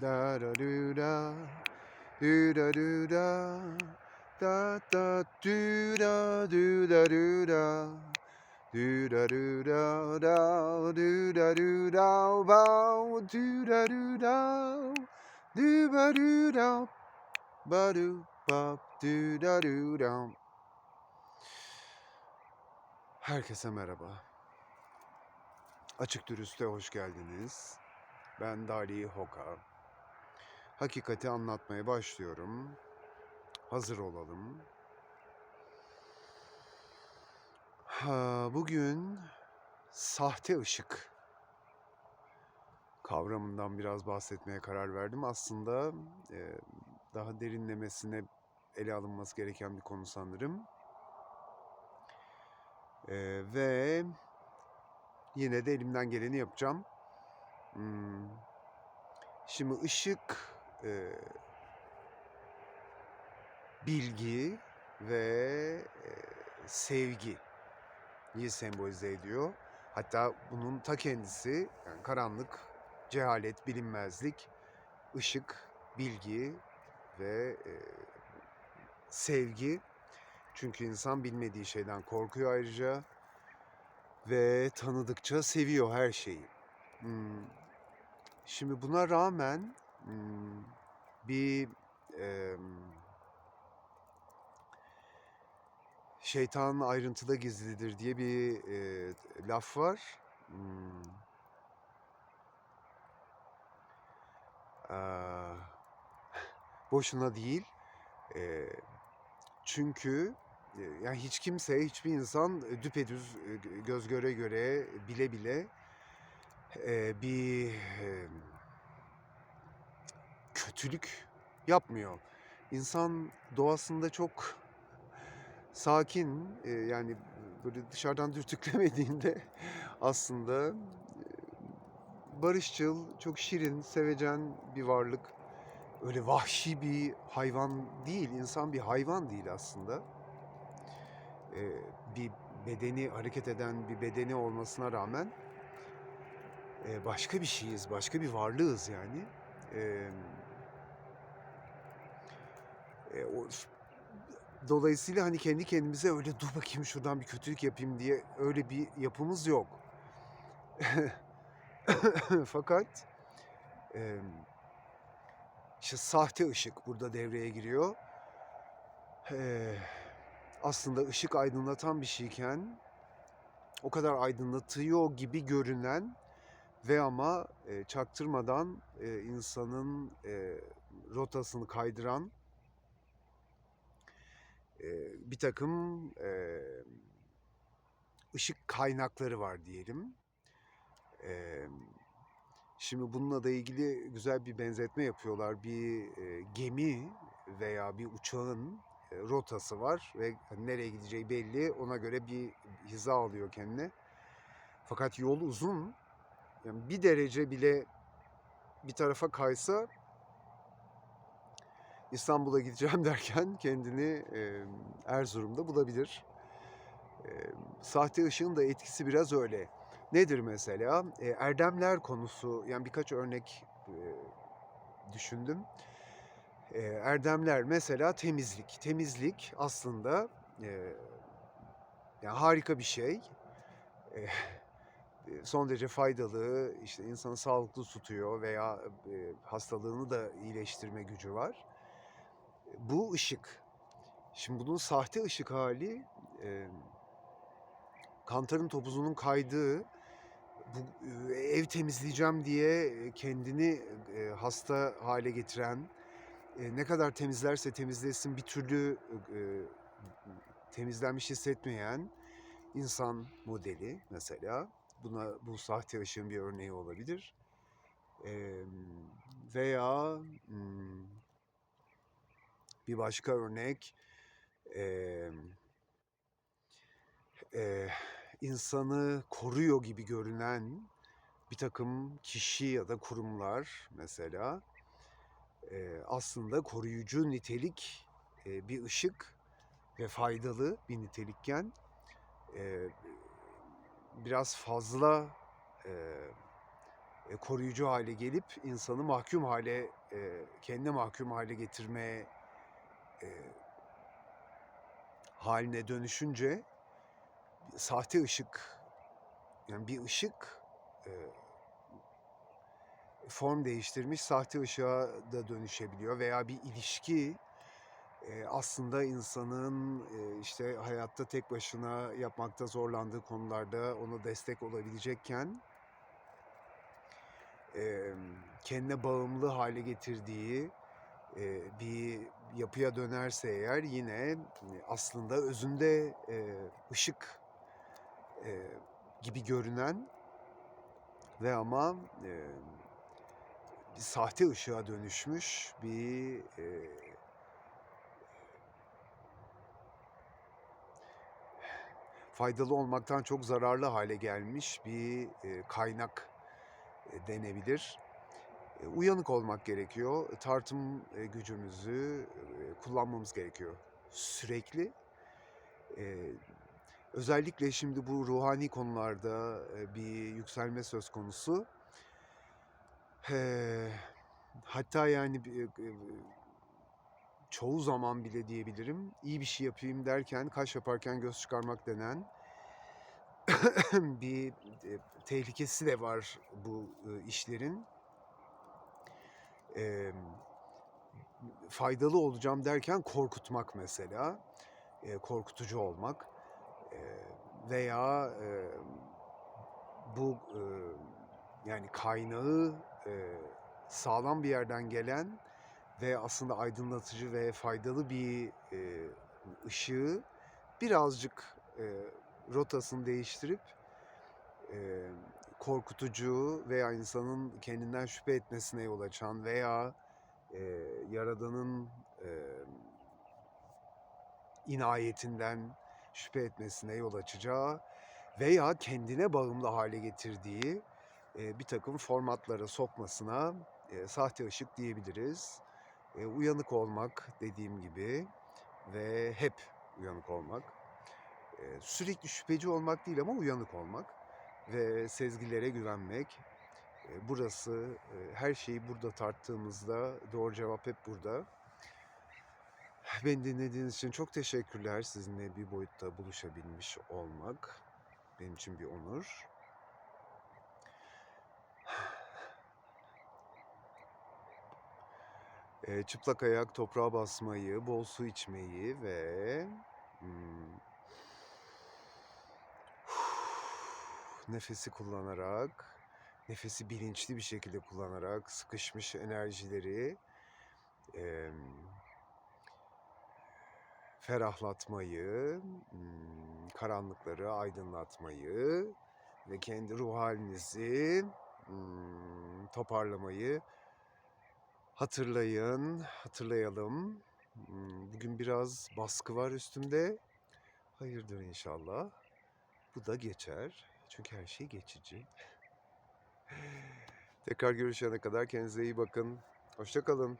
Da da do da. Do da do da. Da da do da do da do da. Do da do da da do da do da bow do da do da do ba do da ba do ba do da do da. Herkese merhaba. Açık Dürüst'e hoş geldiniz. Ben Dali Hoka. Hakikati anlatmaya başlıyorum. Hazır olalım. Bugün sahte ışık kavramından biraz bahsetmeye karar verdim. Aslında e, daha derinlemesine ele alınması gereken bir konu sanırım. E, ve yine de elimden geleni yapacağım. Hmm, Şimdi ışık e, bilgi ve e, sevgi iyi sembolize ediyor. Hatta bunun ta kendisi yani karanlık, cehalet, bilinmezlik, ışık, bilgi ve e, sevgi. Çünkü insan bilmediği şeyden korkuyor ayrıca ve tanıdıkça seviyor her şeyi. Hmm, Şimdi buna rağmen bir em, şeytan ayrıntıda gizlidir diye bir e, laf var. Hmm, aa, boşuna değil. E, çünkü e, yani hiç kimse, hiçbir insan e, düpedüz e, göz göre göre bile bile e, bir e, kötülük yapmıyor. İnsan doğasında çok sakin e, yani böyle dışarıdan dürtüklemediğinde aslında e, barışçıl, çok şirin, sevecen bir varlık. Öyle vahşi bir hayvan değil, insan bir hayvan değil aslında. E, bir bedeni, hareket eden bir bedeni olmasına rağmen başka bir şeyiz, başka bir varlığız yani. E, o, dolayısıyla hani kendi kendimize öyle dur bakayım şuradan bir kötülük yapayım diye öyle bir yapımız yok. Fakat e, işte sahte ışık burada devreye giriyor. E, aslında ışık aydınlatan bir şeyken o kadar aydınlatıyor gibi görünen ve ama e, çaktırmadan e, insanın e, rotasını kaydıran bir takım e, ışık kaynakları var diyelim. E, şimdi bununla da ilgili güzel bir benzetme yapıyorlar. Bir e, gemi veya bir uçağın e, rotası var ve nereye gideceği belli. Ona göre bir hiza alıyor kendine. Fakat yol uzun. Yani bir derece bile bir tarafa kaysa İstanbul'a gideceğim derken kendini e, Erzurum'da bulabilir. E, sahte ışığın da etkisi biraz öyle. Nedir mesela? E, erdemler konusu, yani birkaç örnek e, düşündüm. E, erdemler mesela temizlik. Temizlik aslında e, yani harika bir şey. E, son derece faydalı, işte insanı sağlıklı tutuyor veya hastalığını da iyileştirme gücü var. Bu ışık, şimdi bunun sahte ışık hali e, kantarın topuzunun kaydığı, bu e, ev temizleyeceğim diye kendini e, hasta hale getiren, e, ne kadar temizlerse temizlesin bir türlü e, temizlenmiş hissetmeyen insan modeli mesela. Buna bu sahte ışığın bir örneği olabilir. E, veya hmm, bir başka örnek e, e, insanı koruyor gibi görünen bir takım kişi ya da kurumlar mesela e, aslında koruyucu nitelik e, bir ışık ve faydalı bir nitelikken e, biraz fazla e, koruyucu hâle gelip insanı mahkûm hâle, eee, kendine mahkûm hâle getirme, eee hâline dönüşünce sahte ışık, yani bir ışık, eee form değiştirmiş sahte ışığa da dönüşebiliyor veya bir ilişki, eee, aslında insanın, eee, işte, hayatta tek başına yapmakta zorlandığı konularda ona destek olabilecekken emm, kendine bağımlı hâle getirdiği, eee, bir yapıya dönerse eğer yine, eee, aslında özünde, eee, ışık, eee, gibi görünen ve ama, emm, bir sahte ışığa dönüşmüş bir, eee faydalı olmaktan çok zararlı hâle gelmiş bir, eee, kaynak, eee, denebilir. Eee, uyanık olmak gerekiyor. Tartım, eee, gücümüzü, eee, kullanmamız gerekiyor sürekli. Özellikle şimdi bu ruhani konularda, bir yükselme söz konusu. Hatta yani çoğu zaman bile diyebilirim, iyi bir şey yapayım derken kaş yaparken göz çıkarmak denen bir, tehlikesi de var bu, işlerin. Emm, faydalı olacağım derken korkutmak mesela, eee, korkutucu olmak, eee, veya, emm, bu, ııı, yani kaynağı, eee, sağlam bir yerden gelen ve aslında aydınlatıcı ve faydalı bir, eee, ışığı birazcık, eee, rotasını değiştirip, eee, korkutucu veya insanın kendinden şüphe etmesine yol açan veya, eee, Yaradan'ın, emm inayetinden şüphe etmesine yol açacağı veya kendine bağımlı hâle getirdiği, eee, birtakım formatlara sokmasına, eee, sahte ışık diyebiliriz. Eee, uyanık olmak dediğim gibi ve hep uyanık olmak. Eee, sürekli şüpheci olmak değil ama uyanık olmak ve sezgilere güvenmek. Eee, burası, eee, her şeyi burada tarttığımızda doğru cevap hep burada. Beni dinlediğiniz için çok teşekkürler. Sizinle bir boyutta buluşabilmiş olmak benim için bir onur. Eee, çıplak ayak toprağa basmayı, bol su içmeyi ve, ımm nefesi kullanarak, nefesi bilinçli bir şekilde kullanarak sıkışmış enerjileri, emm ferahlatmayı, ımm, karanlıkları aydınlatmayı ve kendi ruh hâlinizi, ımm, toparlamayı hatırlayın, hatırlayalım. Imm, bugün biraz baskı var üstümde. Hayırdır inşallah. Bu da geçer. Çünkü her şey geçici. Tekrar görüşene kadar kendinize iyi bakın. Hoşça kalın.